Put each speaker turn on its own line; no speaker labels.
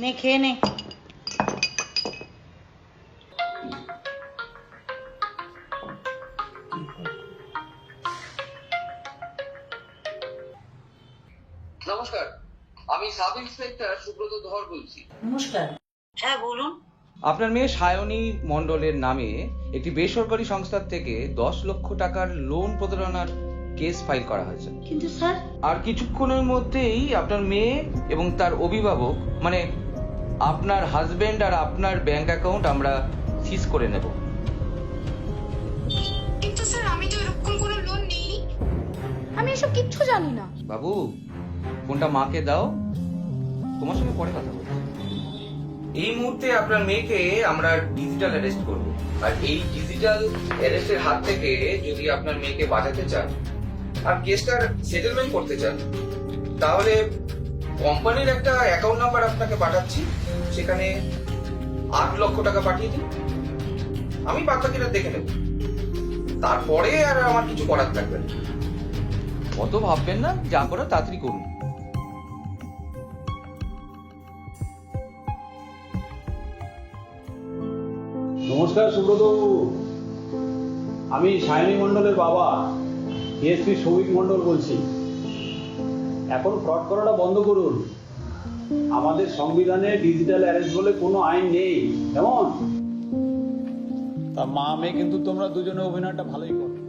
নে খেয়ে নে।
নমস্কার আমি সাব ইন্সপেক্টর সুব্রত ধর বলছি।
নমস্কার। হ্যাঁ বলুন।
আপনার মেয়ে সায়নী মণ্ডলের নামে একটি বেসরকারি সংস্থার থেকে দশ লক্ষ টাকার লোন প্রতারণার কেস ফাইল করা হয়েছে।
কিন্তু স্যার
আর কিছুক্ষণের মধ্যেই আপনার মেয়ে এবং তার অভিভাবক মানে আপনার হাজবেন্ড আর আপনার ব্যাংক অ্যাকাউন্ট আমরা সিজ করে নেব।
কিন্তু স্যার আমি তো এরকম কোনো লোন নিইনি। আমি এসব কিচ্ছু জানি না।
বাবু ফোনটা মাকে দাও। তোমার সঙ্গে পরে কথা বলছি। এই মুহূর্তে আপনার মেয়েকে আমরা ডিজিটাল অ্যারেস্ট করব। আর এই ডিজিটাল অ্যারেস্টের হাত থেকে যদি আপনার মেয়েকে বাঁচাতে চান আর কেসটার সেটেলমেন্ট করতে চান তাহলে কোম্পানির একটা অ্যাকাউন্ট নাম্বার আপনাকে পাঠাচ্ছি সেখানে আট লক্ষ টাকা পাঠিয়ে দিন। আমি বাচ্চাকে দেখে নেব। তারপরে আর আমার কিছু করার থাকবে না। অত ভাববেন না যা করার তাড়াতাড়ি করুন।
নমস্কার সুব্রতবাবু আমি সায়নী মণ্ডলের বাবা এসপি সৌমিক মণ্ডল বলছি। এখন ফ্রড করাটা বন্ধ করুন। আমাদের সংবিধানে ডিজিটাল অ্যারেস্ট বলে কোনো আইন নেই। কেমন? তা মা, মেয়ে কিন্তু তোমরা দুজনে অভিনয়টা ভালোই করো।